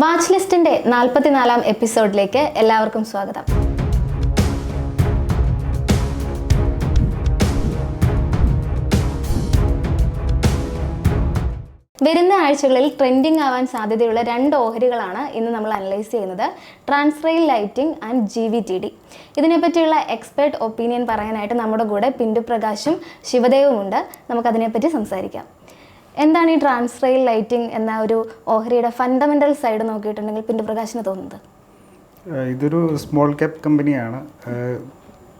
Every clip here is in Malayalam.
വാച്ച് ലിസ്റ്റിന്റെ നാൽപ്പത്തിനാലാം എപ്പിസോഡിലേക്ക് എല്ലാവർക്കും സ്വാഗതം. വരുന്ന ആഴ്ചകളിൽ ട്രെൻഡിങ് ആവാൻ സാധ്യതയുള്ള രണ്ട് ഓഹരികളാണ് ഇന്ന് നമ്മൾ അനലൈസ് ചെയ്യുന്നത്. Transrail Lighting and G V T D ഇതിനെപ്പറ്റിയുള്ള expert opinion പറയാനായിട്ട് നമ്മുടെ കൂടെ പിന്റു പ്രകാശും ശിവദേവും ഉണ്ട് നമുക്കതിനെപ്പറ്റി സംസാരിക്കാം. എന്താണ് ഈ ട്രാൻസ്റെയിൽ ലൈറ്റിംഗ് എന്ന ഒരു ഓഹരിയുടെ ഫണ്ടമെന്റൽ സൈഡ് നോക്കിയിട്ടുണ്ടെങ്കിൽ പിന്നെ പ്രകാശിന് തോന്നുന്നത് ഇതൊരു സ്മോൾ ക്യാപ് കമ്പനിയാണ്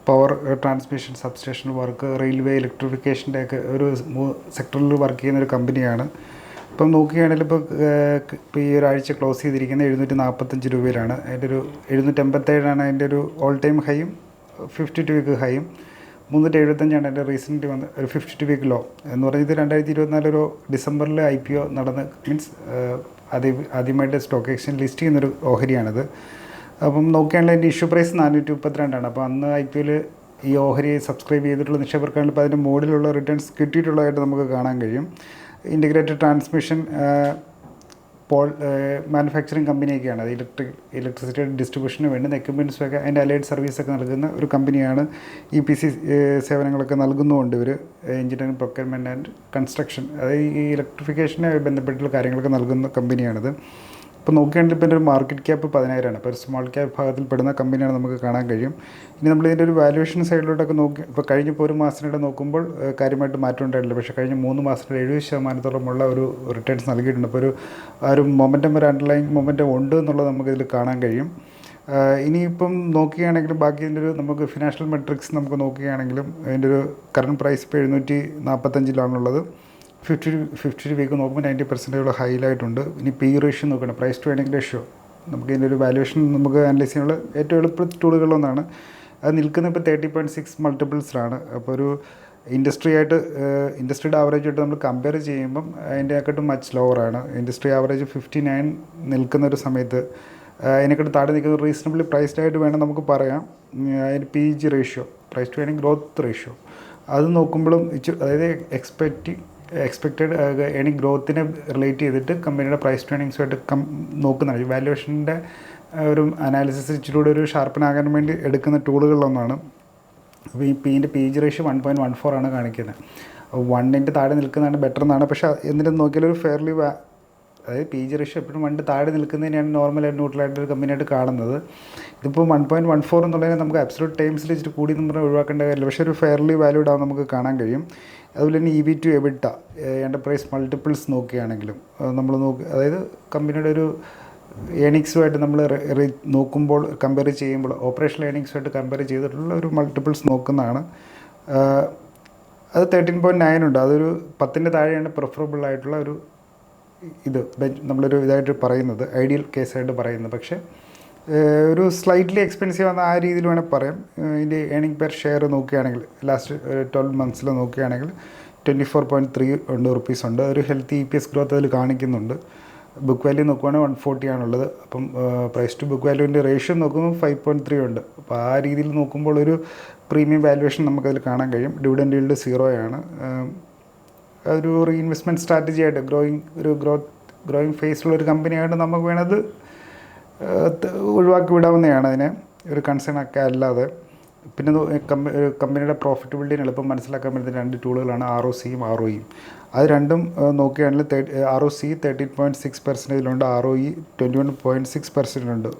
power transmission substation work railway ഇലക്ട്രിഫിക്കേഷന്റെ ഒക്കെ ഒരു സെക്ടറിൽ വർക്ക് ചെയ്യുന്ന ഒരു കമ്പനിയാണ് ഇപ്പം നോക്കുകയാണെങ്കിൽ ഇപ്പോൾ ഇപ്പോൾ ഈ ഒരാഴ്ച ക്ലോസ് ചെയ്തിരിക്കുന്നത് എഴുന്നൂറ്റി നാൽപ്പത്തഞ്ച് രൂപയിലാണ്. അതിന്റെ ഒരു എഴുന്നൂറ്റമ്പത്തേഴാണ് അതിന്റെ ഒരു ഓൾ ടൈം ഹൈയും ഫിഫ്റ്റി ടു വീക്ക് ഹൈയും മുന്നൂറ്റി എഴുപത്തഞ്ചാണ് എന്റെ റീസെന്റ് വന്ന് ഒരു ഫിഫ്റ്റി വീക്ക് ലോ എന്ന് പറഞ്ഞത് രണ്ടായിരത്തി ഇരുപത്തിനാല് ഒരു ഡിസംബറിൽ ഐ പി ഒ നടന്ന് മീൻസ് ആദ്യം ആദ്യമായിട്ട് സ്റ്റോക്ക് എക്സ്ചേഞ്ച് ലിസ്റ്റ് ചെയ്യുന്നൊരു ഓഹരിയാണിത്. അപ്പം നോക്കുകയാണെങ്കിൽ അതിന്റെ ഇഷ്യൂ പ്രൈസ് നാനൂറ്റി മുപ്പത്തിരണ്ടാണ് അപ്പോൾ അന്ന് ഐ പി എൽ ഈ ഓഹരി സബ്സ്ക്രൈബ് ചെയ്തിട്ടുള്ള നിക്ഷേപർക്കാണെങ്കിൽ ഇപ്പോൾ അതിന്റെ മോഡിലുള്ള റിട്ടേൺസ് കിട്ടിയിട്ടുള്ളതായിട്ട് നമുക്ക് കാണാൻ കഴിയും. ഇന്റഗ്രേറ്റഡ് ട്രാൻസ്മിഷൻ പോൾ മാനുഫാക്ചറിങ് കമ്പനിയൊക്കെയാണ് അത് ഇലക്ട്രിക് ഇലക്ട്രിസിറ്റി ഡിസ്ട്രിബ്യൂഷന് വേണ്ടുന്ന എക്യുപ്മെന്റ്സും ഒക്കെ അതിന്റെ അലൈഡ് സർവീസൊക്കെ നൽകുന്ന ഒരു കമ്പനിയാണ് ഇ പി സി സേവനങ്ങളൊക്കെ നൽകുന്നുമുണ്ട് ഇവർ എഞ്ചിനീയറിംഗ് പ്രൊക്യൂർമെന്റ് ആൻഡ് കൺസ്ട്രക്ഷൻ അതായത് ഈ ഇലക്ട്രിഫിക്കേഷനെ ബന്ധപ്പെട്ടുള്ള കാര്യങ്ങളൊക്കെ നൽകുന്ന കമ്പനിയാണിത് ഇപ്പോൾ നോക്കുകയാണെങ്കിൽ ഇപ്പോൾ എന്റെ ഒരു മാർക്കറ്റ് ക്യാപ്പ് പതിനായിരമാണ്. അപ്പോൾ സ്മോൾ ക്യാപ്പ് ഭാഗത്തിൽ പെടുന്ന കമ്പനിയാണ് നമുക്ക് കാണാൻ കഴിയും. ഇനി നമ്മൾ ഇതിന്റെ ഒരു വാല്യുവേഷൻ സൈഡിലോട്ടൊക്കെ നോക്കി ഇപ്പോൾ കഴിഞ്ഞപ്പോൾ ഒരു മാസത്തിനിടെ നോക്കുമ്പോൾ കാര്യമായിട്ട് മാറ്റം ഉണ്ടായിട്ടില്ല. പക്ഷേ കഴിഞ്ഞ മൂന്ന് മാസത്തിൽ എഴുപത് ശതമാനത്തോളമുള്ള ഒരു റിട്ടേൺസ് നൽകിയിട്ടുണ്ട്. അപ്പോൾ ഒരു ആ ഒരു മൊമെന്റം ഒരു അണ്ടർലൈൻ മൊമെന്റം ഉണ്ട് എന്നുള്ളത് നമുക്കിതിൽ കാണാൻ കഴിയും. ഇനിയിപ്പം നോക്കുകയാണെങ്കിലും ബാക്കി ഇതിന്റെ ഒരു നമുക്ക് ഫിനാൻഷ്യൽ മെട്രിക്സ് നമുക്ക് നോക്കുകയാണെങ്കിലും അതിന്റെ ഒരു കറണ്ട് പ്രൈസ് ഇപ്പോൾ എഴുന്നൂറ്റി നാൽപ്പത്തഞ്ചിലാണുള്ളത് ഫിഫ്റ്റി ഫിഫ്റ്റി വീക്ക് നോക്കുമ്പോൾ നയന്റി പെർസെന്റേജ് ഹൈലായിട്ടുണ്ട് ഇനി പി റേഷ്യോ നോക്കണം. പ്രൈസ് ടു ഏണിംഗ് റേഷ്യോ നമുക്ക് ഇതിന്റെ ഒരു വാല്യുവേഷൻ നമുക്ക് അനലൈസ് ചെയ്യാനുള്ള ഏറ്റവും എളുപ്പ ടൂളുകളൊന്നാണ് അത് നിൽക്കുന്നത് ഇപ്പോൾ തേർട്ടി പോയിന്റ് സിക്സ് മൾട്ടിപ്പിൾസിലാണ് അപ്പോൾ ഒരു ഇൻഡസ്ട്രി ആയിട്ട് ഇൻഡസ്ട്രിയുടെ ആവറേജ് ആയിട്ട് നമ്മൾ കമ്പയർ ചെയ്യുമ്പം അതിന്റെക്കാട്ടും മച്ച് ലോവറാണ് ഇൻഡസ്ട്രി ആവറേജ് ഫിഫ്റ്റി നയൻ നിൽക്കുന്ന ഒരു സമയത്ത് അതിനെക്കാട്ട് താഴെ നിൽക്കുന്ന റീസണബിളി പ്രൈസ്ഡ് ആയിട്ട് വേണം നമുക്ക് പറയാം. അതിന്റെ P G ratio price to വേണമെങ്കിൽ ഗ്രോത്ത് റേഷ്യോ അത് നോക്കുമ്പോഴും അതായത് എക്സ്പെക്റ്റ് എക്സ്പെക്റ്റഡ് ഏണിംഗ് ഗ്രോത്തിനെ റിലേറ്റ് ചെയ്തിട്ട് കമ്പനിയുടെ പ്രൈസ് ട്രെയിനിങ്സുമായിട്ട് കം നോക്കുന്നതാണ് വാല്യുവേഷന്റെ ഒരു അനാലിസിസ് ഇച്ചിരി കൂടെ ഒരു ഷാർപ്പനാകാൻ വേണ്ടി എടുക്കുന്ന ടൂളുകളിലൊന്നാണ് അപ്പോൾ ഈ പീന്റെ P G ratio one point one four ആണ് കാണിക്കുന്നത്. വണ്ണിന്റെ താഴെ നിൽക്കുന്നതാണ് ബെറ്റർ എന്നാണ്. പക്ഷേ എന്നിട്ട് നോക്കിയാൽ ഒരു ഫെയർലി അതായത് പി ജി റേഷ്യോ എപ്പോഴും വണ്ട് താഴെ നിൽക്കുന്നതിനെയാണ് നോർമലായിട്ട് ന്യൂട്രലായിട്ട് ഒരു കമ്പനിയായിട്ട് കാണുന്നത്. ഇതിപ്പോൾ വൺ പോയിന്റ് വൺ ഫോർ എന്നുള്ളതിനെ നമുക്ക് അബ്സലൂട്ട് ടൈംസിൽ വെച്ചിട്ട് കൂടി നമ്മൾ ഒഴിവാക്കേണ്ട കാര്യമില്ല. പക്ഷേ ഒരു ഫെയർലി വാല്യൂഡ് ആവും നമുക്ക് കാണാൻ കഴിയും. അതുപോലെ തന്നെ E V to EBITDA enterprise multiples നോക്കുകയാണെങ്കിലും നമ്മൾ നോക്കി അതായത് കമ്പനിയുടെ ഒരു ഏണിങ്സുമായിട്ട് നമ്മൾ നോക്കുമ്പോൾ കമ്പയർ ചെയ്യുമ്പോൾ ഓപ്പറേഷണൽ ഏണിങ്സുമായിട്ട് കമ്പയർ ചെയ്തിട്ടുള്ള ഒരു മൾട്ടിപ്പിൾസ് നോക്കുന്നതാണ്. അത് തേർട്ടീൻ പോയിന്റ് നയൻ ഉണ്ട്. അതൊരു പത്തിന്റെ താഴെയാണ് പ്രിഫറബിൾ ആയിട്ടുള്ള ഒരു ഇത് നമ്മളൊരു ഇതായിട്ട് പറയുന്നത് ഐഡിയൽ കേസായിട്ട് പറയുന്നത്. പക്ഷേ ഒരു സ്ലൈറ്റ്ലി എക്സ്പെൻസീവ് ആണെന്ന് ആ രീതിയിൽ വേണമെങ്കിൽ പറയാം. ഇതിന്റെ ഏണിംഗ് പെർ ഷെയർ നോക്കുകയാണെങ്കിൽ ലാസ്റ്റ് ട്വൽവ് മന്ത്സിൽ നോക്കുകയാണെങ്കിൽ ട്വന്റി ഫോർ പോയിന്റ് ത്രീ ഉണ്ട് റുപ്പീസ് ഉണ്ട്. ഒരു healthy E P S growth അതിൽ കാണിക്കുന്നുണ്ട്. ബുക്ക് വാല്യൂ നോക്കുവാണെങ്കിൽ വൺ ഫോർട്ടി ആണുള്ളത്. അപ്പം പ്രൈസ് ടു ബുക്ക് വാല്യൂവിന്റെ റേഷ്യോ നോക്കുമ്പോൾ ഫൈവ് പോയിന്റ് ത്രീ ഉണ്ട്. അപ്പോൾ ആ രീതിയിൽ നോക്കുമ്പോൾ ഒരു പ്രീമിയം വാല്യുവേഷൻ നമുക്കതിൽ കാണാൻ കഴിയും. ഡിവിഡൻഡ് ഈൽഡ് സീറോയാണ് ഒരു റീഇൻവെസ്റ്റ്മെന്റ് സ്ട്രാറ്റജി ആയിട്ട് ഗ്രോയിങ് ഒരു ഗ്രോത്ത് ഗ്രോയിങ് ഫേസിലുള്ള ഒരു കമ്പനിയായിട്ട് നമുക്ക് വേണത് ഒഴിവാക്കി വിടാവുന്നതാണ് അതിനെ. ഒരു കൺസേൺ ഒക്കെ അല്ലാതെ. പിന്നെ കമ്പനിയുടെ പ്രോഫിറ്റബിലിറ്റിന് എളുപ്പം മനസ്സിലാക്കാൻ പറ്റുന്ന രണ്ട് ടൂളുകളാണ് ആർ ഒ സിയും ആർ ഒ ഇയും അത് രണ്ടും നോക്കുകയാണെങ്കിൽ നോക്കുകയാണെങ്കിൽ R O C thirteen point six പെർസെന്റേജിലുണ്ട് R O E twenty one point six പെർസെന്റിലുണ്ട്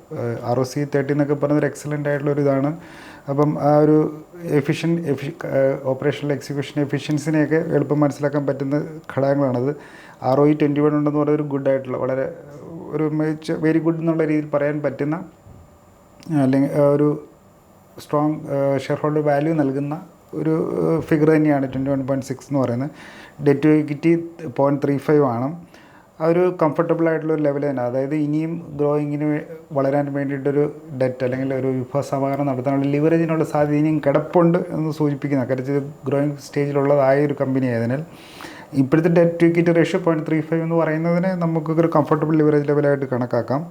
R O C thirty എന്നൊക്കെ പറയുന്നത് ഒരു എക്സലന്റ് ആയിട്ടുള്ള ഒരു ഇതാണ്. അപ്പം ആ ഒരു എഫിഷ്യൻ എഫി ഓപ്പറേഷണൽ എക്സിക്യൂഷൻ എഫിഷ്യൻസിനെയൊക്കെ എളുപ്പം മനസ്സിലാക്കാൻ പറ്റുന്ന ഘടകങ്ങളാണത്. R O E twenty one ഉണ്ടെന്ന് പറയുന്നത് ഒരു ഗുഡ് ആയിട്ടുള്ള വളരെ ഒരു മികച്ച വെരി ഗുഡ് എന്നുള്ള രീതിയിൽ പറയാൻ പറ്റുന്ന അല്ലെങ്കിൽ ഒരു സ്ട്രോങ് ഷെയർ ഹോൾഡർ വാല്യൂ നൽകുന്ന ഒരു ഫിഗർ തന്നെയാണ് ട്വന്റി വൺ പോയിന്റ് സിക്സ് എന്ന് പറയുന്നത്. Debt to equity point three five ആണ്. ആ ഒരു കംഫർട്ടബിൾ ആയിട്ടുള്ള ഒരു ലെവൽ തന്നെ. അതായത് ഇനിയും ഗ്രോയിങ്ങിന് വളരാൻ വേണ്ടിയിട്ടൊരു ഡെറ്റ് അല്ലെങ്കിൽ ഒരു വിഭവ സമാഹരണം നടത്താനുള്ള ലിവറേജിനുള്ള സാധ്യത ഇനിയും കിടപ്പുണ്ട് എന്ന് സൂചിപ്പിക്കുന്ന കാര്യം ഗ്രോയിങ് സ്റ്റേജിലുള്ളതായ ഒരു കമ്പനി ആയതിനാൽ ഇപ്പോഴത്തെ debt to equity ratio point three five എന്ന് പറയുന്നതിനെ നമുക്കൊരു കംഫർട്ടബിൾ ലിവറേജ് ലെവലായിട്ട് കണക്കാക്കാം.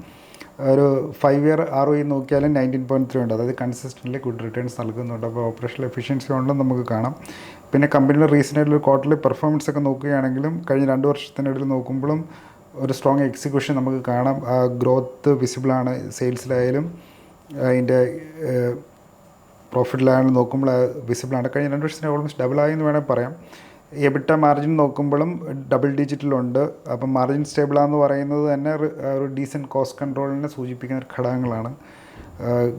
ഒരു ഫൈവ് ഇയർ ആർ ഒ നോക്കിയാലും നയന്റീൻ പോയിന്റ് ത്രീ ഉണ്ട്. അതായത് കൺസിസ്റ്റന്റ്ലി ഗുഡ് റിട്ടേൺസ് നൽകുന്നുണ്ട്. അപ്പോൾ ഓപ്പറേഷണൽ എഫിഷ്യൻസി ഉണ്ടെന്ന് നമുക്ക് കാണാം. പിന്നെ കമ്പനിയുടെ റീസെന്റ് ആയിട്ടുള്ള ക്വാർട്ടർലി പെർഫോമൻസ് ഒക്കെ നോക്കുകയാണെങ്കിലും കഴിഞ്ഞ രണ്ട് വർഷത്തിനിടയിൽ നോക്കുമ്പോഴും ഒരു സ്ട്രോങ് എക്സിക്യൂഷൻ നമുക്ക് കാണാം. ഗ്രോത്ത് വിസിബിളാണ് സെയിൽസിലായാലും അതിന്റെ പ്രോഫിറ്റിലായാലും നോക്കുമ്പോൾ വിസിബിളാണ് കഴിഞ്ഞ രണ്ട് വർഷത്തിന് ഓൾമോസ്റ്റ് ഡബിൾ ആയെന്ന് വേണമെങ്കിൽ പറയാം. എബിട്ട മാർജിൻ നോക്കുമ്പോഴും ഡബിൾ ഡിജിറ്റിലുണ്ട് അപ്പം മാർജിൻ സ്റ്റേബിളാന്ന് പറയുന്നത് തന്നെ ഒരു- ഡീസന്റ് കോസ്റ്റ് കൺട്രോളിനെ സൂചിപ്പിക്കുന്ന ഘടകങ്ങളാണ്.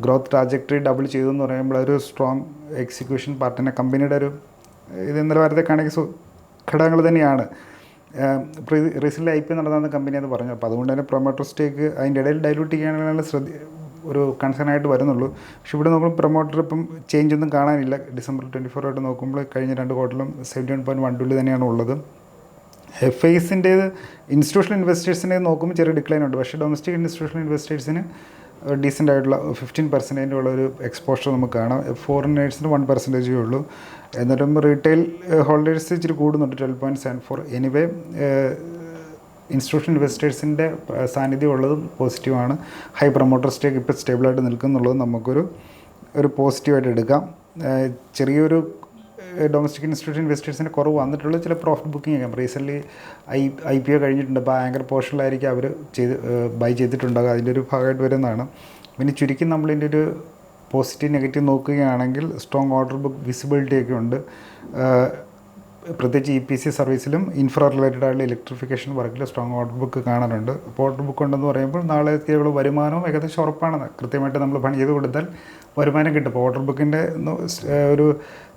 ഗ്രോത്ത് ട്രാജക്ടറി ഡബിൾ ചെയ്തു എന്ന് പറയുമ്പോൾ ഒരു സ്ട്രോങ് എക്സിക്യൂഷൻ പാർട്ടിനെ കമ്പനിയുടെ ഒരു ഇത് നിലവാരത്തെ കാണിക്കുന്ന ഘടകങ്ങൾ തന്നെയാണ്. റീസെന്റ് ഐ പി നടന്ന കമ്പനി എന്ന് പറഞ്ഞു. അപ്പോൾ അതുകൊണ്ട് തന്നെ പ്രൊമോട്ടർ സ്റ്റേക്ക് അതിന്റെ ഇടയിൽ ഡൈലൂട്ട് ചെയ്യാനുള്ള ശ്രദ്ധ ഒരു കൺസേൺ ആയിട്ട് വരുന്നുള്ളൂ. പക്ഷെ ഇവിടെ നോക്കുമ്പോൾ പ്രൊമോട്ടർ ഇപ്പം ചേഞ്ച് ഒന്നും കാണാനില്ല. ഡിസംബർ ട്വന്റി ഫോർ ആയിട്ട് നോക്കുമ്പോൾ കഴിഞ്ഞ രണ്ട് ക്വാർട്ടറിലും സെവന്റി വൺ പോയിന്റ് വൺ ടുള്ളി തന്നെയാണ് ഉള്ളത്. എഫ് ഐസിന്റേത് ഇൻസ്റ്റിറ്റ്യൂഷണൽ ഇൻവെസ്റ്റേഴ്സിനെ നോക്കുമ്പോൾ ചെറിയ ഡിക്ലൈൻ ഉണ്ട്. പക്ഷേ ഡൊമസ്റ്റിക് ഇൻസ്റ്റിറ്റ്യൂഷണൽ ഇൻവെസ്റ്റേഴ്സിന് ഡീസന്റ് ആയിട്ടുള്ള ഫിഫ്റ്റീൻ പെർസെന്റേജ് ഉള്ള ഒരു എക്സ്പോഷർ നമുക്ക് കാണാം. ഫോറിനേഴ്സിന് വൺ പെർസെന്റേജേ ഉള്ളൂ. എന്നിട്ടും റീറ്റെയിൽ ഹോൾഡേഴ്സ് ഇച്ചിരി കൂടുന്നുണ്ട്. Twelve point seven four anyway institutional ഇൻവെസ്റ്റേഴ്സിന്റെ സാന്നിധ്യം ഉള്ളതും പോസിറ്റീവാണ്. ഹൈ പ്രൊമോട്ടർ സ്റ്റേക്ക് ഇപ്പോൾ സ്റ്റേബിളായിട്ട് നിൽക്കുന്നുള്ളത് നമുക്കൊരു ഒരു പോസിറ്റീവായിട്ട് എടുക്കാം. ചെറിയൊരു ഡൊമസ്റ്റിക് ഇൻസ്റ്റിറ്റ്യൂഷൻ ഇൻവെസ്റ്റേഴ്സിന് കുറവ് വന്നിട്ടുള്ള ചില പ്രോഫിറ്റ് ബുക്കിംഗ് ഒക്കെ. Recently I I P O കഴിഞ്ഞിട്ടുണ്ട്. അപ്പോൾ ആങ്കർ പോർഷനിലായിരിക്കും അവർ ചെയ്ത് ബൈ ചെയ്തിട്ടുണ്ടാകുക അതിന്റെ ഒരു ഭാഗമായിട്ട് വരുന്നതാണ്. പിന്നെ ചുരുക്കി നമ്മളിന്റെ ഒരു പോസിറ്റീവ് നെഗറ്റീവ് നോക്കുകയാണെങ്കിൽ സ്ട്രോങ് ഓർഡർ ബുക്ക് വിസിബിലിറ്റി ഒക്കെ ഉണ്ട് പ്രത്യേകിച്ച് ഇ പി സി സർവീസിലും ഇൻഫ്രാ റിലേറ്റഡ് ആയിട്ടുള്ള ഇലക്ട്രിഫിക്കേഷൻ വർക്കിൽ സ്ട്രോങ് ഓർഡർ ബുക്ക് കാണാനുണ്ട് അപ്പോൾ ഓർഡർ ബുക്ക് ഉണ്ടെന്ന് പറയുമ്പോൾ നാളെത്തേക്കുള്ള വരുമാനവും ഏകദേശം ഉറപ്പാണ്. കൃത്യമായിട്ട് നമ്മൾ പണി ചെയ്ത് കൊടുത്താൽ വരുമാനം കിട്ടും. അപ്പോൾ ഓർഡർ ബുക്കിന്റെ ഒരു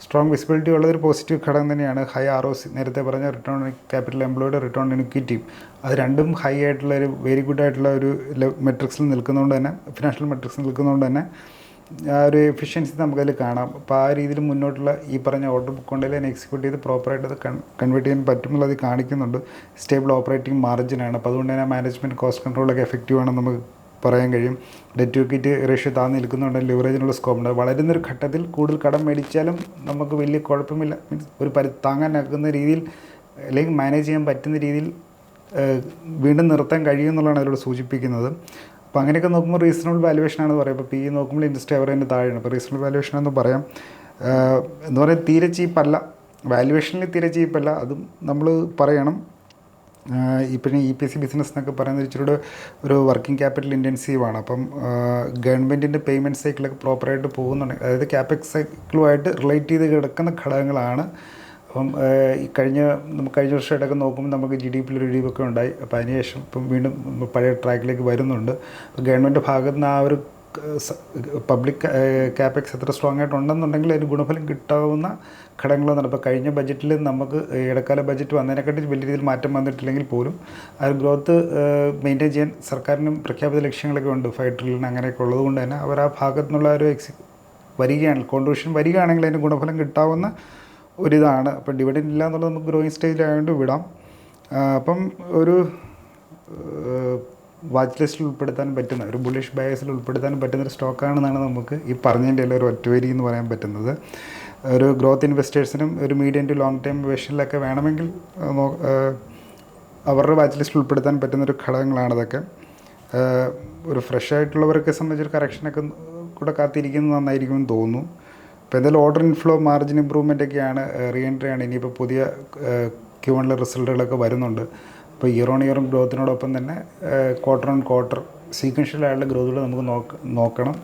സ്ട്രോങ് വിസിബിലിറ്റി ഉള്ള പോസിറ്റീവ് ഘടകം തന്നെയാണ് ഹൈ ആർ ഒ സി നേരത്തെ പറഞ്ഞ റിട്ടേൺ ക്യാപിറ്റൽ എംപ്ലോയിഡ് റിട്ടേൺ ഇക്വിറ്റിയും അത് രണ്ടും ഹൈ ആയിട്ടുള്ള ഒരു വെരി ഗുഡ് ആയിട്ടുള്ള ഒരു മെട്രിക്സിൽ നിൽക്കുന്നതുകൊണ്ട് തന്നെ ഫിനാൻഷ്യൽ മെട്രിക്സിൽ നിൽക്കുന്നതുകൊണ്ട് തന്നെ ഒരു എഫിഷ്യൻസി നമുക്കതിൽ കാണാം. അപ്പോൾ ആ രീതിയിൽ മുന്നോട്ടുള്ള ഈ പറഞ്ഞ ഓർഡർ ബുക്ക് ഉണ്ടെങ്കിൽ അതിനെ എക്സിക്യൂട്ട് ചെയ്ത് പ്രോപ്പറായിട്ട് അത് കൺവേർട്ട് ചെയ്യാൻ പറ്റുമെന്നുള്ളത് കാണിക്കുന്നുണ്ട്. സ്റ്റേബിൾ ഓപ്പറേറ്റിംഗ് മാർജിനാണ് അപ്പോൾ അതുകൊണ്ട് തന്നെ മാനേജ്മെന്റ് കോസ്റ്റ് കൺട്രോളൊക്കെ എഫക്റ്റീവ് ആണെന്ന് നമുക്ക് പറയാൻ കഴിയും. ഡെറ്റ് ഇക്വിറ്റി റേഷ്യോ താഴ്ന്നു നിൽക്കുന്നുണ്ട്. ലിവറേജിനുള്ള സ്കോപ്പ് ഉണ്ട്. വളരുന്നൊരു ഘട്ടത്തിൽ കൂടുതൽ കടം മേടിച്ചാലും നമുക്ക് വലിയ കുഴപ്പമില്ല. മീൻസ് ഒരു പരി താങ്ങാനാക്കുന്ന രീതിയിൽ അല്ലെങ്കിൽ മാനേജ് ചെയ്യാൻ പറ്റുന്ന രീതിയിൽ വീണ്ടും നിർത്താൻ കഴിയുമെന്നുള്ളതാണ് അതിലൂടെ സൂചിപ്പിക്കുന്നത്. അപ്പോൾ അങ്ങനെയൊക്കെ നോക്കുമ്പോൾ റീസണബിൾ വാലുവേഷൻ ആണെന്ന് പറയാം. ഇപ്പോൾ പി നോക്കുമ്പോൾ ഇൻഡസ്ട്രി അവരതിന്റെ താഴെയാണ്. അപ്പോൾ റീസണബിൾ വാലുവേഷൻ എന്ന് പറയാം. എന്ന് പറയാൻ തീരെ ചീപ്പല്ല. വാലുവേഷനിൽ തീരെ ചീപ്പല്ല. അതും നമ്മൾ പറയണം. ഇപ്പോഴും ഇ പി സി ബിസിനസ് എന്നൊക്കെ പറയുന്നത് ഇച്ചിരി കൂടെ ഒരു വർക്കിംഗ് ക്യാപിറ്റൽ ഇന്റൻസീവാണ് അപ്പം ഗവൺമെന്റിന്റെ പേയ്മെന്റ് സൈക്കിളൊക്കെ പ്രോപ്പറായിട്ട് പോകുന്നുണ്ട്. അതായത് ക്യാപെക്സ് സൈക്കിളുമായിട്ട് റിലേറ്റ് ചെയ്ത് കിടക്കുന്ന ഘടകങ്ങളാണ് അപ്പം ഈ കഴിഞ്ഞ നമുക്ക് കഴിഞ്ഞ വർഷമായിട്ടൊക്കെ നോക്കുമ്പോൾ നമുക്ക് ജി ഡി പിയിൽ ഒരു ഇടിവൊക്കെ ഉണ്ടായി. അപ്പോൾ അതിനുശേഷം ഇപ്പം വീണ്ടും പഴയ ട്രാക്കിലേക്ക് വരുന്നുണ്ട്. ഗവൺമെന്റ് ഭാഗത്ത് നിന്ന് ആ ഒരു പബ്ലിക് ക്യാപെക്സ് എത്ര സ്ട്രോങ് ആയിട്ട് ഉണ്ടെന്നുണ്ടെങ്കിൽ അതിന് ഗുണഫലം കിട്ടാവുന്ന ഘടകങ്ങളൊന്നുണ്ട് അപ്പോൾ കഴിഞ്ഞ ബജറ്റിൽ നമുക്ക് ഇടക്കാല ബജറ്റ് വന്നതിനെക്കാട്ടി വലിയ രീതിയിൽ മാറ്റം വന്നിട്ടില്ലെങ്കിൽ പോലും ആ ഗ്രോത്ത് മെയിന്റെയിൻ ചെയ്യാൻ സർക്കാരിനും പ്രഖ്യാപിത ലക്ഷ്യങ്ങളൊക്കെ ഉണ്ട്. ഫൈവ് ട്രില്യൺ അങ്ങനെയൊക്കെ ഉള്ളത് കൊണ്ട് തന്നെ. അവർ ആ ഭാഗത്തുനിന്നുള്ള ഒരു എക്സി വരികയാണ്. കോൺട്രിബ്യൂഷൻ വരികയാണെങ്കിൽ അതിന് ഗുണഫലം കിട്ടാവുന്ന ഒരിതാണ്. അപ്പം ഡിവിഡൻഡ് ഇല്ല എന്നുള്ളത് നമുക്ക് ഗ്രോയിങ് സ്റ്റേജിലായതുകൊണ്ട് വിടാം. അപ്പം ഒരു വാച്ച് ലിസ്റ്റിൽ ഉൾപ്പെടുത്താൻ പറ്റുന്ന ഒരു ബുള്ളിഷ് ബയസിൽ ഉൾപ്പെടുത്താൻ പറ്റുന്ന ഒരു സ്റ്റോക്കാണെന്നാണ് നമുക്ക് ഈ പറഞ്ഞതിന്റെ എല്ലാം ഒരു ഒറ്റവരി എന്ന് പറയാൻ പറ്റുന്നത്. ഒരു ഗ്രോത്ത് ഇൻവെസ്റ്റേഴ്സിനും ഒരു മീഡിയം ടു ലോങ് ടൈം വേഷനിലൊക്കെ വേണമെങ്കിൽ അവരുടെ വാച്ച് ലിസ്റ്റിൽ ഉൾപ്പെടുത്താൻ പറ്റുന്ന ഒരു ഘടകങ്ങളാണ് അതൊക്കെ ഒരു ഫ്രഷ് ആയിട്ടുള്ളവരൊക്കെ സംബന്ധിച്ചൊരു കറക്ഷനൊക്കെ കൂടെ കാത്തിരിക്കുന്നത് നന്നായിരിക്കുമെന്ന് തോന്നുന്നു. അപ്പോൾ എന്തായാലും ഓർഡർ ഇൻഫ്ലോ മാർജിൻ ഇമ്പ്രൂവ്മെന്റ് ഒക്കെയാണ് റീ എൻട്രി ആണ്. ഇനിയിപ്പോൾ പുതിയ ക്യൂ വണ്ണിലെ റിസൾട്ടുകളൊക്കെ വരുന്നുണ്ട്. അപ്പോൾ ഇയർ ഓൺ ഇയറും ഗ്രോത്തിനോടൊപ്പം തന്നെ ക്വാർട്ടർ ഓൺ ക്വാർട്ടർ സീക്വൻഷ്യലായിട്ടുള്ള ഗ്രോത്തുകൾ നമുക്ക് നോക്ക നോക്കണം.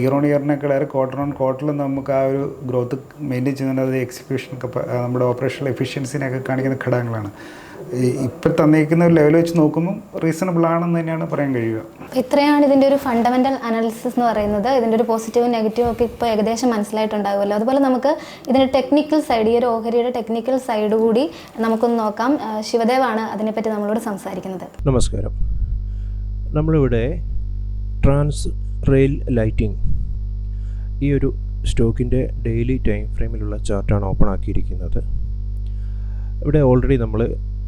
ഇയർ ഓൺ ഇയറിനേക്കാളേറെ ക്വാർട്ടർ ഓൺ ക്വാർട്ടറിൽ നമുക്ക് ആ ഒരു ഗ്രോത്ത് മെയിന്റെയിൻ ചെയ്യുന്നത് അത് എക്സിക്യൂഷൻ നമ്മുടെ ഓപ്പറേഷണൽ എഫിഷ്യൻസിനെയൊക്കെ കാണിക്കുന്ന ഘടകങ്ങളാണ്. ഇപ്പോൾ തന്നേക്കുന്ന ഒരു ലെവൽ വെച്ച് നോക്കുമ്പോൾ റീസണബിൾ ആണെന്ന് തന്നെയാണ് പറയാൻ കഴിയുക. ഇത്രയാണ് ഇതിന്റെ ഒരു ഫണ്ടമെന്റൽ അനാലിസിസ് എന്ന് പറയുന്നത്. ഇതിന്റെ ഒരു പോസിറ്റീവും നെഗറ്റീവും ഒക്കെ ഇപ്പോൾ ഏകദേശം മനസ്സിലായിട്ടുണ്ടാകുമല്ലോ അതുപോലെ നമുക്ക് ഇതിന്റെ ടെക്നിക്കൽ സൈഡ് ഈ ഒരു ഓഹരിയുടെ ടെക്നിക്കൽ സൈഡ് കൂടി നമുക്കൊന്ന് നോക്കാം. ശിവദേവാണ് അതിനെപ്പറ്റി നമ്മളോട് സംസാരിക്കുന്നത്. നമസ്കാരം. നമ്മളിവിടെ ട്രാൻസ് റെയിൽ ലൈറ്റിംഗ് ഈ ഒരു സ്റ്റോക്കിന്റെ ഡെയിലി ടൈം ഫ്രെയിമിലുള്ള ചാർട്ടാണ് ഓപ്പൺ ആക്കിയിരിക്കുന്നത്. ഇവിടെ ഓൾറെഡി നമ്മൾ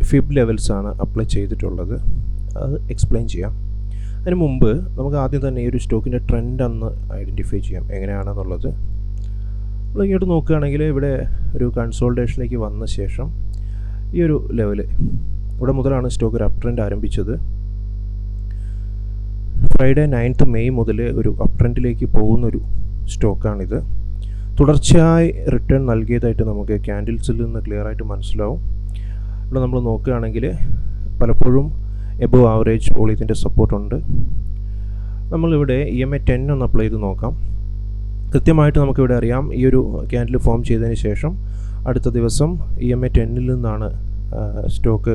ഫിബ് ലെവൽസ് ആണ് അപ്ലൈ ചെയ്തിട്ടുള്ളത്. അത് എക്സ്പ്ലെയിൻ ചെയ്യാം. അതിന് മുമ്പ് നമുക്ക് ആദ്യം തന്നെ ഈ ഒരു സ്റ്റോക്കിന്റെ ട്രെൻഡ് അന്ന് ഐഡന്റിഫൈ ചെയ്യാം. എങ്ങനെയാണെന്നുള്ളത്. നമ്മൾ ഇങ്ങോട്ട് നോക്കുകയാണെങ്കിൽ ഇവിടെ ഒരു കൺസോൾട്ടേഷനിലേക്ക് വന്ന ശേഷം ഈ ഒരു ലെവൽ ഇവിടെ മുതലാണ് സ്റ്റോക്ക് ഒരു അപ് ട്രെൻഡ് ആരംഭിച്ചത്. ഫ്രൈഡേ നയൻത്ത് മെയ് മുതൽ ഒരു അപ് ട്രെൻഡിലേക്ക് പോകുന്നൊരു സ്റ്റോക്കാണിത് തുടർച്ചയായി റിട്ടേൺ നൽകിയതായിട്ട് നമുക്ക് ക്യാൻഡിൽസിൽ നിന്ന് ക്ലിയർ ആയിട്ട് മനസ്സിലാവും. ഇവിടെ നമ്മൾ നോക്കുകയാണെങ്കിൽ പലപ്പോഴും എബോ ആവറേജ് വോളിയത്തിന്റെ സപ്പോർട്ടുണ്ട് നമ്മളിവിടെ ഇ എം എ ടെൻ ഒന്ന് അപ്ലൈ ചെയ്ത് നോക്കാം. കൃത്യമായിട്ട് നമുക്കിവിടെ അറിയാം ഈ ഒരു ക്യാൻഡിൽ ഫോം ചെയ്തതിന് ശേഷം അടുത്ത ദിവസം ഇ എം എ ടെന്നിൽ നിന്നാണ് സ്റ്റോക്ക്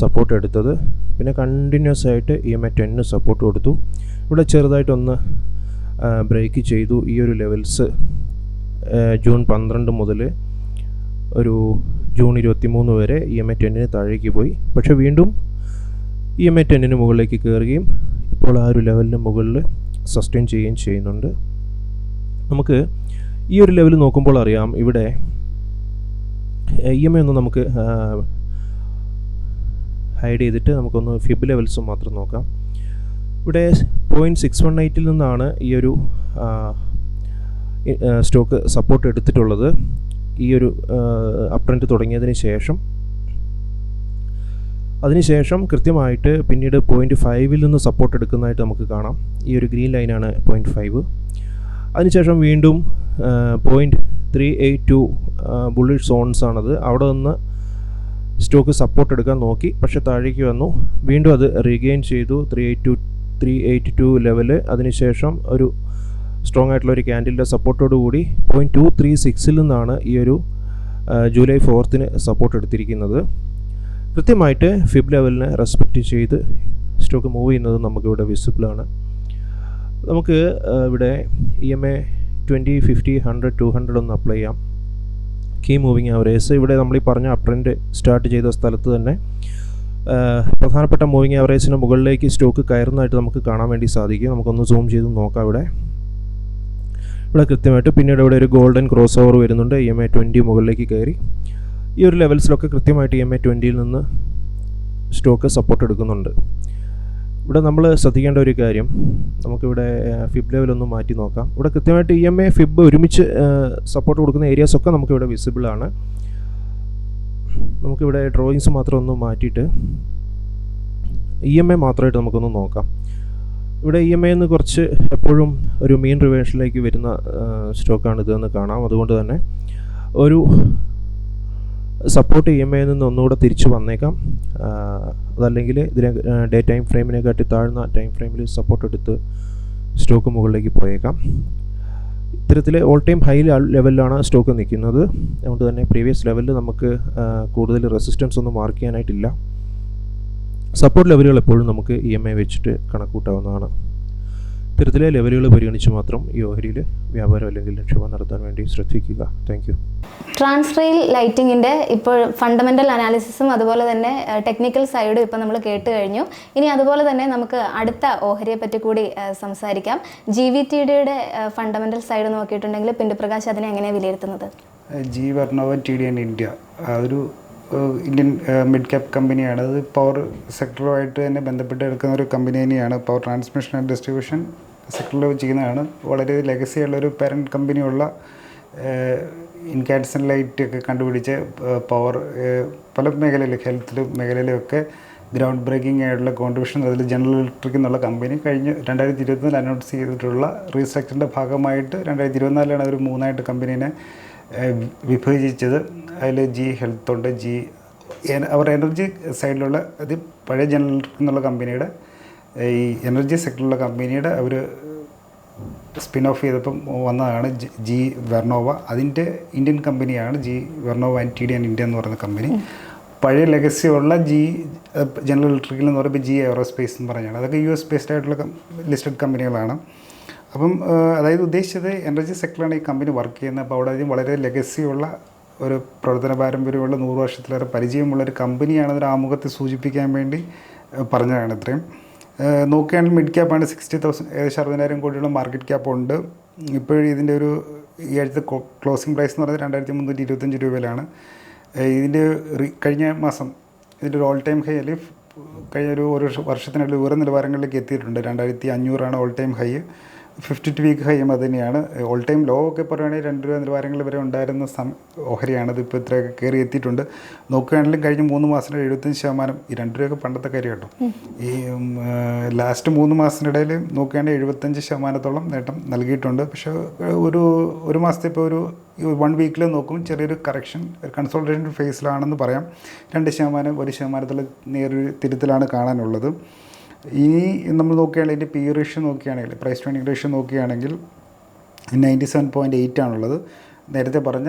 സപ്പോർട്ട് എടുത്തത്. പിന്നെ കണ്ടിന്യൂസ് ആയിട്ട് ഇ എം എ ടെന്നിന് സപ്പോർട്ട് കൊടുത്തു. ഇവിടെ ചെറുതായിട്ടൊന്ന് ബ്രേക്ക് ചെയ്തു. ഈ ഒരു ലെവൽസ് ജൂൺ പന്ത്രണ്ട് മുതൽ ഒരു ജൂൺ ഇരുപത്തി മൂന്ന് വരെ ഇ എം എ ടെന്നിന് താഴേക്ക് പോയി. പക്ഷേ വീണ്ടും ഇ എം എ ടെന്നിന് മുകളിലേക്ക് കയറുകയും ഇപ്പോൾ ആ ഒരു ലെവലിന് മുകളിൽ സസ്റ്റെയിൻ ചെയ്യുകയും ചെയ്യുന്നുണ്ട്. നമുക്ക് ഈ ഒരു ലെവൽ നോക്കുമ്പോൾ അറിയാം ഇവിടെ ഇ എം എ ഒന്ന് നമുക്ക് ഹൈഡ് ചെയ്തിട്ട് നമുക്കൊന്ന് ഫിബ് ലെവൽസ് മാത്രം നോക്കാം. ഇവിടെ പോയിന്റ് സിക്സ് വൺ എയ്റ്റിൽ നിന്നാണ് ഈ ഒരു സ്റ്റോക്ക് സപ്പോർട്ട് എടുത്തിട്ടുള്ളത്. ഈ ഒരു അപ് തുടങ്ങിയതിന് ശേഷം അതിനുശേഷം കൃത്യമായിട്ട് പിന്നീട് പോയിന്റ് ഫൈവിൽ നിന്ന് സപ്പോർട്ട് എടുക്കുന്നതായിട്ട് നമുക്ക് കാണാം. ഈ ഒരു ഗ്രീൻ ലൈനാണ് പോയിന്റ് ഫൈവ് അതിനുശേഷം വീണ്ടും point three eight two bullish zones ആണത്. അവിടെ നിന്ന് സ്റ്റോക്ക് സപ്പോർട്ട് എടുക്കാൻ നോക്കി പക്ഷേ താഴേക്ക് വന്നു. വീണ്ടും അത് റീഗെയിൻ ചെയ്തു. Three eight two three eight two level അതിനുശേഷം ഒരു സ്ട്രോങ് ആയിട്ടുള്ള ഒരു ക്യാൻഡിലിന്റെ സപ്പോർട്ടോട് കൂടി പോയിന്റ് ടു ത്രീ സിക്സിൽ നിന്നാണ് ഈ ഒരു ജൂലൈ ഫോർത്തിന് സപ്പോർട്ട് എടുത്തിരിക്കുന്നത്. കൃത്യമായിട്ട് ഫിബ് ലെവലിനെ റെസ്പെക്റ്റ് ചെയ്ത് സ്റ്റോക്ക് മൂവ് ചെയ്യുന്നത് നമുക്കിവിടെ വിസിബിളാണ് നമുക്ക് ഇവിടെ E M A twenty fifty hundred two hundred ഒന്ന് അപ്ലൈ ചെയ്യാം. കീ മൂവിങ് ആവറേജ് ഇവിടെ നമ്മൾ ഈ പറഞ്ഞ അപ്രന്റ് സ്റ്റാർട്ട് ചെയ്ത സ്ഥലത്ത് തന്നെ പ്രധാനപ്പെട്ട മൂവിങ് ആവറേജിന് മുകളിലേക്ക് സ്റ്റോക്ക് കയറുന്നതായിട്ട് നമുക്ക് കാണാൻ വേണ്ടി സാധിക്കും. നമുക്കൊന്ന് സൂം ചെയ്ത് നോക്കാം ഇവിടെ. ഇവിടെ കൃത്യമായിട്ട് പിന്നീട് ഇവിടെ ഒരു ഗോൾഡൻ ക്രോസ് ഓവർ വരുന്നുണ്ട്. ഇ എം ഐ ട്വന്റി മുകളിലേക്ക് കയറി. ഈ ഒരു ലെവൽസിലൊക്കെ കൃത്യമായിട്ട് ഇ എം ഐ ട്വന്റിയിൽ നിന്ന് സ്റ്റോക്ക് സപ്പോർട്ട് എടുക്കുന്നുണ്ട്. ഇവിടെ നമ്മൾ ശ്രദ്ധിക്കേണ്ട ഒരു കാര്യം നമുക്കിവിടെ ഫിബ് ലെവലൊന്ന് മാറ്റി നോക്കാം. ഇവിടെ കൃത്യമായിട്ട് ഇ എം ഐ ഫിബ് ഒരുമിച്ച് സപ്പോർട്ട് കൊടുക്കുന്ന ഏരിയാസൊക്കെ നമുക്കിവിടെ വിസിബിൾ ആണ്. നമുക്കിവിടെ ഡ്രോയിങ്സ് മാത്രം ഒന്ന് മാറ്റിയിട്ട് ഇ എം ഐ മാത്രമായിട്ട് നമുക്കൊന്ന് നോക്കാം. ഇവിടെ ഇ എം ഐ എന്ന് കുറച്ച് എപ്പോഴും ഒരു മീൻ റിവേഷനിലേക്ക് വരുന്ന സ്റ്റോക്കാണ് ഇതെന്ന് കാണാം. അതുകൊണ്ട് തന്നെ ഒരു സപ്പോർട്ട് ഇ എം ഐയിൽ നിന്ന് ഒന്നുകൂടെ തിരിച്ചു വന്നേക്കാം. അതല്ലെങ്കിൽ ഇതിനെ ഡേ ടൈം ഫ്രെയിമിനെക്കാട്ടി താഴ്ന്ന ടൈം ഫ്രെയിമിൽ സപ്പോർട്ട് എടുത്ത് സ്റ്റോക്ക് മുകളിലേക്ക് പോയേക്കാം. ഇത്തരത്തിൽ ഓൾ ടൈം ഹൈ ലെവലിലാണ് സ്റ്റോക്ക് നിൽക്കുന്നത്. അതുകൊണ്ട് തന്നെ പ്രീവിയസ് ലെവലിൽ നമുക്ക് കൂടുതൽ റെസിസ്റ്റൻസ് ഒന്നും മാർക്ക് ചെയ്യാനായിട്ടില്ല. സപ്പോർട്ട് ലെവലുകൾ എപ്പോഴും നമുക്ക് ഇ എം ഐ വെച്ചിട്ട് കണക്കൂട്ടാവുന്നതാണ്. ഇത്തരത്തിലെ ലെവലുകൾ പരിഗണിച്ച് മാത്രം ഈ ഓഹരിയിൽ വ്യാപാരം അല്ലെങ്കിൽ നിക്ഷേപം നടത്താൻ വേണ്ടി ശ്രദ്ധിക്കുക. താങ്ക് യു ട്രാൻസ്റെയിൽ ലൈറ്റിങ്ങിന്റെ ഇപ്പോൾ ഫണ്ടമെന്റൽ അനാലിസിസും അതുപോലെ തന്നെ ടെക്നിക്കൽ സൈഡും ഇപ്പോൾ നമ്മൾ കേട്ട് കഴിഞ്ഞു. ഇനി അതുപോലെ തന്നെ നമുക്ക് അടുത്ത ഓഹരിയെ പറ്റി കൂടി സംസാരിക്കാം. ജി വി ടി ഡിയുടെ ഫണ്ടമെന്റൽ സൈഡ് നോക്കിയിട്ടുണ്ടെങ്കിൽ പിന്തുപ്രകാശ് അതിനെ എങ്ങനെയാണ് വിലയിരുത്തുന്നത്? G Vernova T D and India അതൊരു ഏഹ്, ഇന്ത്യൻ മിഡ് ക്യാപ് കമ്പനിയാണ് അത് പവർ സെക്ടറുമായിട്ട് തന്നെ ബന്ധപ്പെട്ട് എടുക്കുന്ന ഒരു കമ്പനി തന്നെയാണ്. പവർ ട്രാൻസ്മിഷൻ ആൻഡ് ഡിസ്ട്രിബ്യൂഷൻ സെക്ടറിൽ ചെയ്യുന്നതാണ് വളരെ ലെഗസി ഉള്ള ഒരു പാരന്റ് കമ്പനിയുള്ള ഇൻകാൻസൺ ലൈറ്റ് ഒക്കെ കണ്ടുപിടിച്ച് പവർ പല മേഖലയിൽ ഹെൽത്ത് മേഖലയിലുമൊക്കെ ഗ്രൗണ്ട് ബ്രേക്കിംഗ് ആയിട്ടുള്ള കോൺട്രിബ്യൂഷൻ അതിൽ ജനറൽ ഇലക്ട്രിക് എന്നുള്ള കമ്പനി കഴിഞ്ഞ് രണ്ടായിരത്തി ഇരുപത്തിനാല് അനൗൺസ് ചെയ്തിട്ടുള്ള റീസ്ട്രക്ചറിന്റെ ഭാഗമായിട്ട് രണ്ടായിരത്തി ഇരുപത്തിനാലിലാണ് അവർ മൂന്നായിട്ട് കമ്പനീനെ വിഭജിച്ചത്. അതിൽ ജി ഹെൽത്ത് ഉണ്ട്. ജി അവർ എനർജി സൈഡിലുള്ള അത് പഴയ ജനറൽ എന്നുള്ള കമ്പനിയുടെ ഈ എനർജി സെക്ടറിലുള്ള കമ്പനിയുടെ അവർ സ്പിൻ ഓഫ് ചെയ്തപ്പം വന്നതാണ് ജി- ജി വെർണോവ അതിന്റെ ഇന്ത്യൻ കമ്പനിയാണ് G Vernova and T D and India എന്ന് പറയുന്ന കമ്പനി പഴയ ലെഗസി ഉള്ള ജി ജനറൽ ഇലക്ട്രിക്കൽ എന്ന് പറയുമ്പോൾ ജി എയറോസ്പേസ് എന്ന് പറഞ്ഞാണ്. അതൊക്കെ യു എസ് ബേസ്ഡ് ആയിട്ടുള്ള ലിസ്റ്റഡ് കമ്പനികളാണ് അപ്പം അതായത് ഉദ്ദേശിച്ചത് എനർജി സെക്ടറിലാണ് ഈ കമ്പനി വർക്ക് ചെയ്യുന്നത്. അപ്പോൾ അവിടെ വളരെ ലെഗസി ഉള്ള ഒരു പ്രവർത്തന പാരമ്പര്യമുള്ള നൂറ് വർഷത്തിലേറെ പരിചയമുള്ള ഒരു കമ്പനിയാണ് ഒരു ആമുഖത്തെ സൂചിപ്പിക്കാൻ വേണ്ടി പറഞ്ഞതാണ് ഇത്രയും. നോക്കുകയാണെങ്കിൽ മിഡ് ക്യാപ്പാണ് സിക്സ്റ്റി തൗസൻഡ് ഏകദേശം അറുപതിനായിരം കോടിയുള്ള മാർക്കറ്റ് ക്യാപ്പ് ഉണ്ട്. ഇപ്പോഴും ഇതിന്റെ ഒരു ഈ ആഴ്ചത്തെ ക്ലോസിംഗ് പ്രൈസ് എന്ന് പറയുന്നത് രണ്ടായിരത്തി മുന്നൂറ്റി ഇരുപത്തഞ്ച് രൂപയിലാണ്. ഇതിന്റെ കഴിഞ്ഞ മാസം ഇതിന്റെ ഒരു ഓൾ ടൈം ഹൈ അല്ലെങ്കിൽ കഴിഞ്ഞ ഒരു ഒരു വർഷ- വർഷത്തിനുള്ളിൽ ഉയർന്ന നിലവാരങ്ങളിലേക്ക് എത്തിയിട്ടുണ്ട്. രണ്ടായിരത്തി അഞ്ഞൂറാണ് all time high fifty two week ഹൈയും അത് തന്നെയാണ് ഓൾ ടൈം ലോ ഒക്കെ പറയുകയാണെങ്കിൽ രണ്ട് രൂപ നിലവാരങ്ങൾ വരെ ഉണ്ടായിരുന്ന സം ഓഹരിയാണ് ഇത് ഇപ്പോൾ ഇത്രയൊക്കെ കയറി എത്തിയിട്ടുണ്ട്. നോക്കുകയാണെങ്കിലും കഴിഞ്ഞ മൂന്ന് മാസത്തിന് എഴുപത്തഞ്ച് ശതമാനം ഈ രണ്ട് രൂപയൊക്കെ പണ്ടത്തെ കാര്യം കേട്ടോ. ഈ ലാസ്റ്റ് മൂന്ന് മാസത്തിനിടയിൽ നോക്കുകയാണെങ്കിൽ എഴുപത്തഞ്ച് ശതമാനത്തോളം നേട്ടം നൽകിയിട്ടുണ്ട്. പക്ഷേ ഒരു ഒരു മാസത്തെ ഇപ്പോൾ ഒരു വൺ വീക്കിൽ നോക്കും ചെറിയൊരു കറക്ഷൻ ഒരു കൺസോൾട്ടേഷൻ ഫേസിലാണെന്ന് പറയാം. രണ്ട് ശതമാനം ഒരു ശതമാനത്തിൽ നേരൊരു തിരുത്തലാണ് കാണാനുള്ളത്. ഇനി നമ്മൾ നോക്കുകയാണെങ്കിൽ ഇതിന്റെ പി റേഷ്യോ നോക്കുകയാണെങ്കിൽ പ്രൈസ് ട്രെയിനിങ് റേഷ്യോ നോക്കുകയാണെങ്കിൽ നയന്റി സെവൻ പോയിന്റ് എയ്റ്റ് ആണുള്ളത്. നേരത്തെ പറഞ്ഞ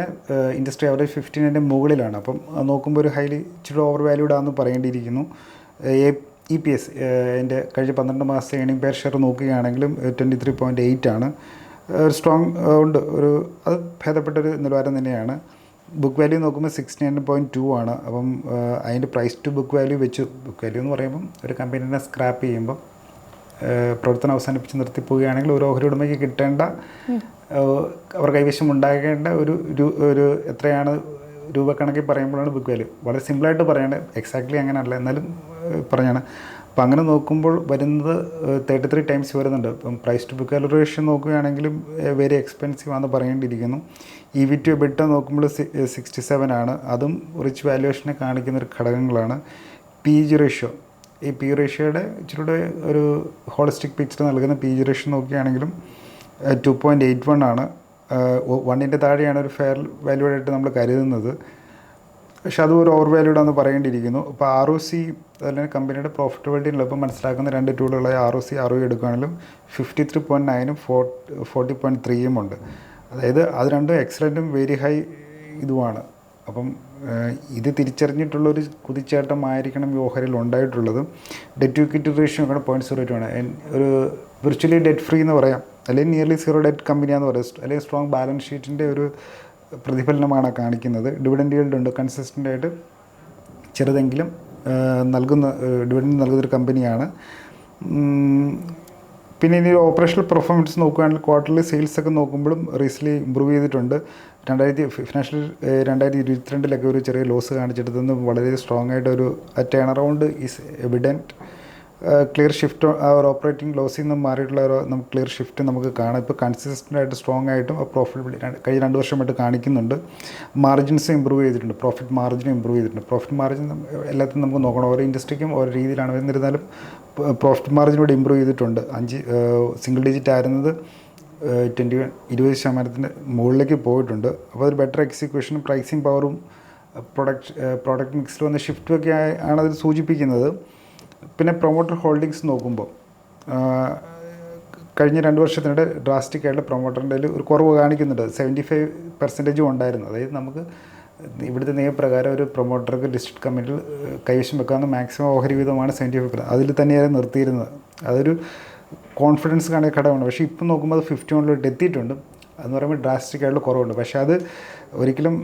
ഇൻഡസ്ട്രി ആവറേജ് ഫിഫ്റ്റീനിന്റെ മുകളിലാണ്. അപ്പം നോക്കുമ്പോൾ ഒരു ഹൈലി ഇച്ചിരി ഓവർ വാല്യൂഡ് ആണെന്ന് പറയേണ്ടിയിരിക്കുന്നു. ഇ പി എസ് എന്റെ കഴിഞ്ഞ പന്ത്രണ്ട് മാസത്തെ ഏണിംഗ് പേർ ഷെയർ നോക്കുകയാണെങ്കിലും ട്വന്റി ത്രീ പോയിന്റ് എയ്റ്റ് ആണ്. ഒരു സ്ട്രോങ് ഉണ്ട്. ഒരു അത് ഭേദപ്പെട്ടൊരു നിലവാരം തന്നെയാണ്. ബുക്ക് വാല്യൂ നോക്കുമ്പോൾ സിക്സ്റ്റി നയൻ പോയിന്റ് ടു ആണ്. അപ്പം അതിന്റെ പ്രൈസ് ടു ബുക്ക് വാല്യൂ വെച്ച് ബുക്ക് വാല്യൂ എന്ന് പറയുമ്പം ഒരു കമ്പനീനെ സ്ക്രാപ്പ് ചെയ്യുമ്പം പ്രവർത്തനം അവസാനിപ്പിച്ച് നിർത്തിപ്പോവുകയാണെങ്കിൽ ഒരു ഓഹരി ഉടമയ്ക്ക് കിട്ടേണ്ട അവർ കൈവശം ഉണ്ടാകേണ്ട ഒരു ഒരു എത്രയാണ് രൂപ കണക്കിൽ പറയുമ്പോഴാണ് ബുക്ക് വാല്യൂ വളരെ സിമ്പിളായിട്ട് പറയേണ്ടത് എക്സാക്ട്ലി അങ്ങനെയല്ല എന്നാലും പറഞ്ഞാണ്. അപ്പം അങ്ങനെ നോക്കുമ്പോൾ വരുന്നത് തേർട്ടി ത്രീ ടൈംസ് വരുന്നുണ്ട്. ഇപ്പം പ്രൈസ് ടു ബുക്ക് വാലുവേഷൻ നോക്കുകയാണെങ്കിലും വെരി എക്സ്പെൻസീവ് ആണെന്ന് പറയേണ്ടിയിരിക്കുന്നു. ഇ വി ടു ബെറ്റ നോക്കുമ്പോൾ സിക്സ്റ്റി സെവൻ ആണ്. അതും റിച്ച് വാല്യുവേഷനെ കാണിക്കുന്ന ഒരു ഘടകങ്ങളാണ്. പി ജി റേഷ്യോ ഈ പി റേഷ്യോയുടെ ഇച്ചിരൂടെ ഒരു ഹോളിസ്റ്റിക് പിക്ചർ നൽകുന്ന പി ജി റേഷ്യോ നോക്കുകയാണെങ്കിലും ടു പോയിന്റ് എയ്റ്റ് വൺ ആണ്. വണ്ണിന്റെ താഴെയാണ് ഒരു ഫെയർ വാല്യൂഡ് ആയിട്ട് നമ്മൾ കരുതുന്നത്. പക്ഷെ അത് ഒരു ഓവർ വാല്യൂഡാണെന്ന് പറയേണ്ടിയിരിക്കുന്നു. അപ്പോൾ ആർ ഒ സി അതുപോലെ കമ്പനിയുടെ പ്രോഫിറ്റബിലിറ്റി എളുപ്പം മനസ്സിലാക്കുന്ന രണ്ട് ടൂളുകളായ R O C R O എടുക്കുകയാണെങ്കിലും fifty three point നയനും ഫോർ ഫോർട്ടി പോയിന്റ് ത്രീയും ഉണ്ട്. അതായത് അത് രണ്ടും എക്സലന്റും വെരി ഹൈ ഇതുമാണ്. അപ്പം ഇത് തിരിച്ചറിഞ്ഞിട്ടുള്ളൊരു കുതിച്ചേട്ടമായിരിക്കണം ഈ ഓഹരിയിൽ ഉണ്ടായിട്ടുള്ളത്. ഡെറ്റ് ടു ഇക്വിറ്റി റേഷ്യോ ഒക്കെ പോയിന്റ് സീറോ ടു ആണ്. ഒരു വിർച്വലി ഡെറ്റ് ഫ്രീ എന്ന് പറയാം. അല്ലെങ്കിൽ നിയർലി സീറോ ഡെറ്റ് കമ്പനിയാന്ന് പറയാം. അല്ലെങ്കിൽ സ്ട്രോങ് ബാലൻസ് ഷീറ്റിന്റെ ഒരു പ്രതിഫലനമാണ് കാണിക്കുന്നത്. ഡിവിഡൻഡ് yield ഉണ്ട്. കൺസിസ്റ്റന്റ് ആയിട്ട് ചെറുതെങ്കിലും നൽകുന്ന ഡിവിഡൻഡ് നൽകുന്നൊരു കമ്പനിയാണ് പിന്നെ ഇനി ഓപ്പറേഷണൽ പെർഫോമൻസ് നോക്കുകയാണെങ്കിൽ ക്വാർട്ടർലി സെയിൽസ് ഒക്കെ നോക്കുമ്പോഴും റീസെന്റ്ലി ഇമ്പ്രൂവ് ചെയ്തിട്ടുണ്ട്. രണ്ടായിരത്തി ഫിനാൻഷ്യൽ രണ്ടായിരത്തി ഇരുപത്തിരണ്ടിലൊക്കെ ഒരു ചെറിയ ലോസ് കാണിച്ചെടുത്തുനിന്ന് വളരെ സ്ട്രോങ് ആയിട്ട് ഒരു turn around is evident clear shift ഒരു ഓപ്പറേറ്റിംഗ് ലോസിൽ നിന്ന് മാറിയിട്ടുള്ള ഒരു നമുക്ക് ക്ലിയർ ഷിഫ്റ്റ് നമുക്ക് കാണാം. ഇപ്പോൾ കൺസിസ്റ്റന്റ് ആയിട്ട് സ്ട്രോങ് ആയിട്ടും പ്രോഫിറ്റ് കഴിഞ്ഞ രണ്ട് വർഷമായിട്ട് കാണിക്കുന്നുണ്ട്. മാർജിൻസ് ഇമ്പ്രൂവ് ചെയ്തിട്ടുണ്ട്. പ്രോഫിറ്റ് മാർജിൻ ഇമ്പ്രൂവ് ചെയ്തിട്ടുണ്ട്. പ്രോഫിറ്റ് മാർജിൻ എല്ലാത്തിനും നമുക്ക് നോക്കണം. ഓരോ ഇൻഡസ്ട്രിക്കും ഓരോ രീതിയിലാണ്. എന്നിരുന്നാലും പ്രോഫിറ്റ് മാർജിൻ ഇവിടെ ഇമ്പ്രൂവ് ചെയ്തിട്ടുണ്ട്. അഞ്ച് സിംഗിൾ ഡിജിറ്റ് ആയിരുന്നത് ട്വന്റി വൺ ഇരുപത് ശതമാനത്തിന്റെ മുകളിലേക്ക് പോയിട്ടുണ്ട്. അപ്പോൾ അതൊരു ബെറ്റർ എക്സിക്യൂഷനും പ്രൈസിങ് പവറും പ്രൊഡക്റ്റ് പ്രോഡക്റ്റ് മിക്സിൽ വന്ന ഷിഫ്റ്റും ഒക്കെ ആണ് അതിൽ സൂചിപ്പിക്കുന്നത്. പിന്നെ പ്രൊമോട്ടർ ഹോൾഡിങ്സ് നോക്കുമ്പോൾ കഴിഞ്ഞ രണ്ട് വർഷത്തിനിടെ ഡ്രാസ്റ്റിക് ആയിട്ട് പ്രൊമോട്ടറിന്റെ ഒരു കുറവ് കാണിക്കുന്നുണ്ട്. സെവന്റി ഫൈവ് പെർസെന്റേജും ഉണ്ടായിരുന്നു. അതായത് നമുക്ക് ഇവിടുത്തെ നിയമപ്രകാരം ഒരു പ്രൊമോട്ടർക്ക് ഡിസ്ട്രിക്ട് കമ്മിറ്റിയിൽ കൈവശം വെക്കാവുന്ന മാക്സിമം ഓഹരി വീതമാണ് സെവന്റി ഫൈവ് അതിൽ തന്നെയായിരുന്നു നിർത്തിയിരുന്നത്. അതൊരു കോൺഫിഡൻസ് കാണിയ ഘടകമാണ്. പക്ഷേ ഇപ്പം നോക്കുമ്പോൾ അത് ഫിഫ്റ്റി വണ്ണിലോട്ട് എത്തിയിട്ടുണ്ട് അതെന്ന് പറയുമ്പോൾ ഡ്രാസ്റ്റിക് ആയിട്ടുള്ള കുറവുണ്ട്. പക്ഷേ അത് ഒരിക്കലും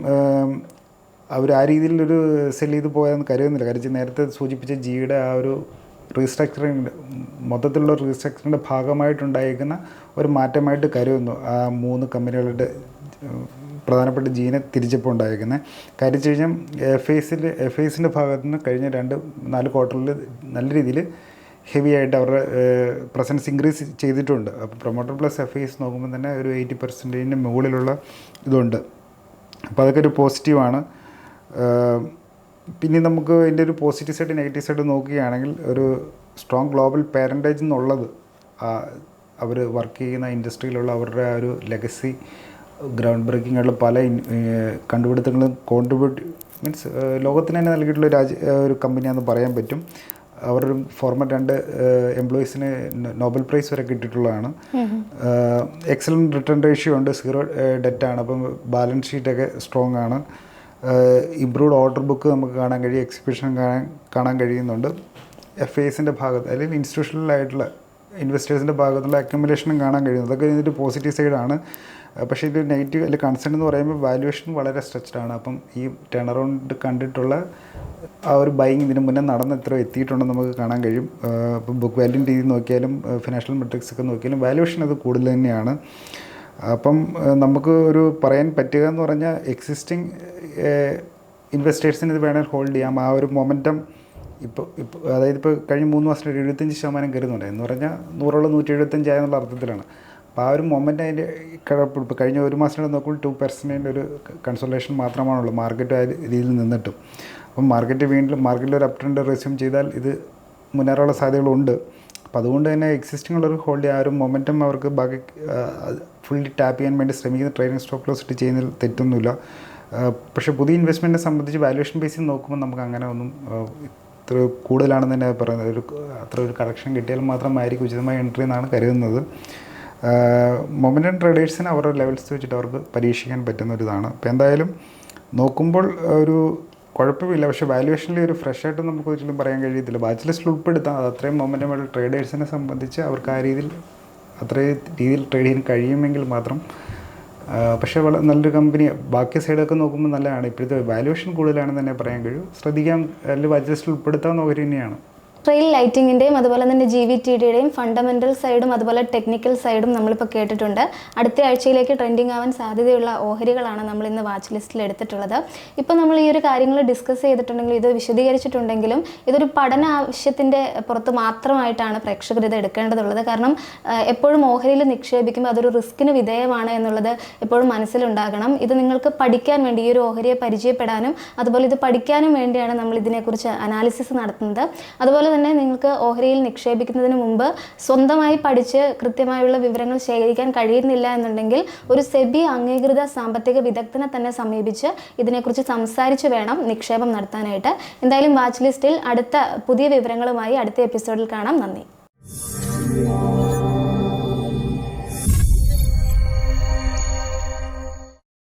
അവർ ആ രീതിയിലൊരു സെൽ ചെയ്ത് പോയാന്ന് കരുതുന്നില്ല. കാര്യം നേരത്തെ സൂചിപ്പിച്ച ജിയുടെ ആ ഒരു റീസ്ട്രക്ചറിങ് മൊത്തത്തിലുള്ള റീസ്ട്രക്ചറിന്റെ ഭാഗമായിട്ടുണ്ടായിരിക്കുന്ന ഒരു മാറ്റമായിട്ട് കരുതുന്നു. ആ മൂന്ന് കമ്പനികളുടെ പ്രധാനപ്പെട്ട ജീനെ തിരിച്ചപ്പോൾ ഉണ്ടായിരിക്കുന്നത് കാര്യം കഴിഞ്ഞാൽ എഫ് ഐസിൽ എഫ് ഐസിന്റെ ഭാഗത്തു നിന്ന് കഴിഞ്ഞ രണ്ട് നാല് ക്വാർട്ടറിൽ നല്ല രീതിയിൽ ഹെവി ആയിട്ട് അവരുടെ പ്രസൻസ് ഇൻക്രീസ് ചെയ്തിട്ടുണ്ട്. അപ്പോൾ പ്രൊമോട്ടർ പ്ലസ് എഫ് ഐസ് നോക്കുമ്പോൾ തന്നെ ഒരു എയ്റ്റി പെർസെന്റേജിന്റെ മുകളിലുള്ള ഇതുണ്ട്. അപ്പോൾ അതൊക്കെ ഒരു പോസിറ്റീവാണ് പിന്നെ നമുക്ക് ഇതിന്റെ ഒരു പോസിറ്റീവ് സൈഡ് നെഗറ്റീവ് സൈഡ് നോക്കുകയാണെങ്കിൽ ഒരു സ്ട്രോങ് ഗ്ലോബൽ പാരന്റേജ് എന്നുള്ളത് അവർ വർക്ക് ചെയ്യുന്ന ഇൻഡസ്ട്രിയിലുള്ള അവരുടെ ആ ഒരു ലെഗസി ഗ്രൗണ്ട് ബ്രേക്കിംഗ് ആയിട്ടുള്ള പല കണ്ടുപിടുത്തങ്ങളും കോൺട്രിബ്യൂട്ട് മീൻസ് ലോകത്തിന് തന്നെ നൽകിയിട്ടുള്ള രാജ്യ ഒരു കമ്പനിയാണെന്ന് പറയാൻ പറ്റും. അവരുടെ ഫോർമർ രണ്ട് എംപ്ലോയീസിന് നോബൽ പ്രൈസ് വരെ കിട്ടിയിട്ടുള്ളതാണ്. എക്സലന്റ് റിട്ടേൺ റേഷ്യോ ഉണ്ട് സീറോ ഡെറ്റാണ് അപ്പം ബാലൻസ് ഷീറ്റൊക്കെ സ്ട്രോങ് ആണ്. ഇംപ്രൂവ്ഡ് ഓർഡർ ബുക്ക് നമുക്ക് കാണാൻ കഴിയും എക്സിബിഷൻ കാണാൻ കാണാൻ കഴിയുന്നുണ്ട്. എഫ് എസിന്റെ ഭാഗത്ത് അല്ലെങ്കിൽ ഇൻസ്റ്റിറ്റ്യൂഷണലായിട്ടുള്ള ഇൻവെസ്റ്റേഴ്സിന്റെ ഭാഗത്തുള്ള അക്യുമുലേഷനും കാണാൻ കഴിയുന്നു അതൊക്കെ ഇതിന്റെ പോസിറ്റീവ് സൈഡാണ് പക്ഷേ ഇത് നെഗറ്റീവ് അല്ലെങ്കിൽ കൺസേൺ എന്ന് പറയുമ്പോൾ വാല്യുവേഷൻ വളരെ സ്ട്രെച്ചഡ് ആണ്. അപ്പം ഈ ടേൺ അറൗണ്ട് കണ്ടിട്ടുള്ള ആ ഒരു ബൈങ് ഇതിന് മുന്നേ നടന്ന് എത്ര എത്തിയിട്ടുണ്ടെന്ന് നമുക്ക് കാണാൻ കഴിയും. ഇപ്പോൾ ബുക്ക് വാല്യൂ രീതി നോക്കിയാലും ഫിനാൻഷ്യൽ മെട്രിക്സ് ഒക്കെ നോക്കിയാലും വാല്യുവേഷൻ അത് കൂടുതൽ തന്നെയാണ്. അപ്പം നമുക്ക് ഒരു പറയാൻ പറ്റുക എന്ന് പറഞ്ഞാൽ എക്സിസ്റ്റിംഗ് ഇൻവെസ്റ്റേഴ്സിന് ഇത് വേണമെങ്കിൽ ഹോൾഡ് ചെയ്യാം. ആ ഒരു മൊമെന്റം ഇപ്പോൾ ഇപ്പോൾ അതായത് ഇപ്പോൾ കഴിഞ്ഞ മൂന്ന് മാസത്തിൽ എഴുപത്തഞ്ച് ശതമാനം കരുതുന്നുണ്ട് എന്ന് പറഞ്ഞാൽ നൂറോളം നൂറ്റി എഴുപത്തഞ്ചായെന്നുള്ള അർത്ഥത്തിലാണ്. അപ്പോൾ ആ ഒരു മൊമെന്റ് അതിന്റെ കിടപ്പ് ഇപ്പോൾ കഴിഞ്ഞ ഒരു മാസത്തിനോട് നോക്കുമ്പോൾ ടു പെർസെന്റിന്റെ ഒരു കൺസൾട്ടേഷൻ മാത്രമാണുള്ളൂ മാർക്കറ്റ് ആ രീതിയിൽ നിന്നിട്ടും. അപ്പം മാർക്കറ്റ് വീണ്ടും മാർക്കറ്റിൽ ഒരു അപ് ട്രെൻഡ് റെസ്യൂം ചെയ്താൽ ഇത് മുന്നേറാനുള്ള സാധ്യതകളുണ്ട്. അപ്പോൾ അതുകൊണ്ട് തന്നെ എക്സിസ്റ്റിംഗ് ഉള്ളൊരു ഹോൾഡ് ആ ഒരു മൊമെന്റം അവർക്ക് ബാക്കി ഫുള്ളി ടാപ്പ് ചെയ്യാൻ വേണ്ടി ശ്രമിക്കുന്ന ട്രേഡിംഗ് സ്റ്റോപ്പ് ലോസ് ഇട്ട് ചെയ്യുന്നതിൽ തെറ്റൊന്നുമില്ല. പക്ഷേ പുതിയ ഇൻവെസ്റ്റ്മെന്റിനെ സംബന്ധിച്ച് വാല്യുവേഷൻ ബേസിൽ നോക്കുമ്പോൾ നമുക്ക് അങ്ങനെ ഒന്നും ഇത്ര കൂടുതലാണെന്ന് തന്നെ പറയുന്നത്. ഒരു അത്ര ഒരു കറക്ഷൻ കിട്ടിയാൽ മാത്രമായിരിക്കും ഉചിതമായ എൻട്രി എന്നാണ് കരുതുന്നത്. മൊമെന്റം ട്രേഡേഴ്സിന് അവരുടെ ലെവൽസ് വെച്ചിട്ട് അവർക്ക് പരീക്ഷിക്കാൻ പറ്റുന്ന ഒരു ഇതാണ്. അപ്പോൾ എന്തായാലും നോക്കുമ്പോൾ ഒരു കുഴപ്പമില്ല. പക്ഷേ വാല്യുവേഷനിൽ ഒരു ഫ്രഷ് ആയിട്ട് നമുക്ക് ഒരിക്കലും പറയാൻ കഴിയത്തില്ല. ബാച്ച് ലിസ്റ്റിൽ ഉൾപ്പെടുത്താം അത് അത്രയും മൊമെന്റമുള്ള ട്രേഡേഴ്സിനെ സംബന്ധിച്ച് അവർക്ക് ആ രീതിയിൽ അത്രയും രീതിയിൽ ട്രേഡ് ചെയ്യാൻ കഴിയുമെങ്കിൽ മാത്രം പക്ഷേ വളരെ നല്ലൊരു കമ്പനി ബാക്കി സൈഡൊക്കെ നോക്കുമ്പോൾ നല്ലതാണ്. ഇപ്പോഴത്തെ വാല്യുവേഷൻ കൂടുതലാണെന്ന് തന്നെ പറയാൻ കഴിയും. ശ്രദ്ധിക്കാം അതിൽ ബജറ്റിൽ ഉൾപ്പെടുത്താവുന്ന ഒരു തന്നെയാണ്. ട്രെയിൽ ലൈറ്റിങ്ങിന്റെയും അതുപോലെ തന്നെ ജി വി ടി ഡിയുടെയും ഫണ്ടമെന്റൽ സൈഡും അതുപോലെ ടെക്നിക്കൽ സൈഡും നമ്മളിപ്പോൾ കേട്ടിട്ടുണ്ട്. അടുത്ത ആഴ്ചയിലേക്ക് ട്രെൻഡിങ് ആവാൻ സാധ്യതയുള്ള ഓഹരികളാണ് നമ്മൾ ഇന്ന് വാച്ച് ലിസ്റ്റിൽ എടുത്തിട്ടുള്ളത്. ഇപ്പോൾ നമ്മൾ ഈ ഒരു കാര്യങ്ങൾ ഡിസ്കസ് ചെയ്തിട്ടുണ്ടെങ്കിൽ ഇത് വിശദീകരിച്ചിട്ടുണ്ടെങ്കിലും ഇതൊരു പഠന ആവശ്യത്തിന്റെ പുറത്ത് മാത്രമായിട്ടാണ് പ്രേക്ഷകർ ഇത് എടുക്കേണ്ടതുള്ളത്. കാരണം എപ്പോഴും ഓഹരിയിൽ നിക്ഷേപിക്കുമ്പോൾ അതൊരു റിസ്കിന് വിധേയമാണ് എന്നുള്ളത് എപ്പോഴും മനസ്സിലുണ്ടാകണം. ഇത് നിങ്ങൾക്ക് പഠിക്കാൻ വേണ്ടി ഈ ഒരു ഓഹരിയെ പരിചയപ്പെടാനും അതുപോലെ ഇത് പഠിക്കാനും വേണ്ടിയാണ് നമ്മൾ ഇതിനെക്കുറിച്ച് അനാലിസിസ് നടത്തുന്നത്. അതുപോലെ തന്നെ നിങ്ങൾക്ക് ഓഹരിയിൽ നിക്ഷേപിക്കുന്നതിന് മുമ്പ് സ്വന്തമായി പഠിച്ച് കൃത്യമായുള്ള വിവരങ്ങൾ ശേഖരിക്കാൻ കഴിയുന്നില്ല എന്നുണ്ടെങ്കിൽ ഒരു സെബി അംഗീകൃത സാമ്പത്തിക വിദഗ്ധനെ തന്നെ സമീപിച്ച് ഇതിനെക്കുറിച്ച് സംസാരിച്ച് വേണം നിക്ഷേപം നടത്താനായിട്ട്. എന്തായാലും വാച്ച് ലിസ്റ്റിൽ അടുത്ത പുതിയ വിവരങ്ങളുമായി അടുത്ത എപ്പിസോഡിൽ കാണാം. നന്ദി.